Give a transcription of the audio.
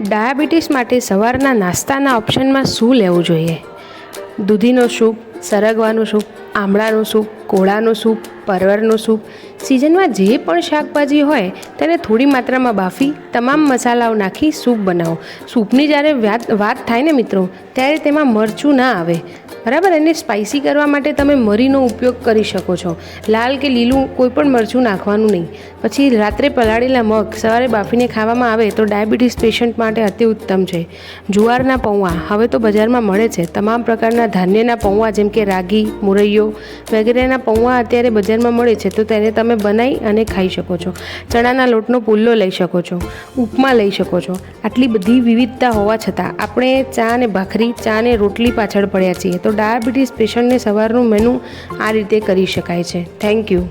Diabetes માટે સવારના નાસ્તાના ઓપ્શનમાં શું લેવું જોઈએ? દૂધીનો સૂપ સરગવાનું સૂપ આમળાનું સૂપ કોળાનું સૂપ, પરવરનો સૂપ સિઝનમાં જે પણ શાકભાજી હોય તેને થોડી માત્રામાં બાફી, તમામ મસાલાઓ નાખી સૂપ બનાવો. સૂપની જ્યારે વાત થાય ને મિત્રો, ત્યારે તેમાં મરચું ના આવે. બરાબર? એને સ્પાઇસી કરવા માટે તમે મરીનો ઉપયોગ કરી શકો છો. લાલ કે લીલું કોઈ પણ મરચું નાખવાનું નહીં. પછી રાત્રે પલાળેલા મગ સવારે બાફીને ખાવામાં આવે તો ડાયાબિટીસ પેશન્ટ માટે અતિ ઉત્તમ છે. જુવારના પૌવા હવે તો બજારમાં મળે છે. તમામ પ્રકારના ધાન્યના પૌવા જેમ કે રાગી, મુરૈયો વગેરેના પૌવા અત્યારે બજારમાં મળે છે, તો તેને તમે બનાવી અને ખાઈ શકો છો. ચણાના લોટનો પુલ્લો લઈ શકો છો, ઉપમા લઈ શકો છો. આટલી બધી વિવિધતા હોવા છતાં આપણે ચા ને ભાખરી, ચા ને રોટલી પાછળ પડ્યા છીએ. તો ડાયાબિટીસ પેશન્ટને સવારનું મેનુ આ રીતે કરી શકાય છે. Thank you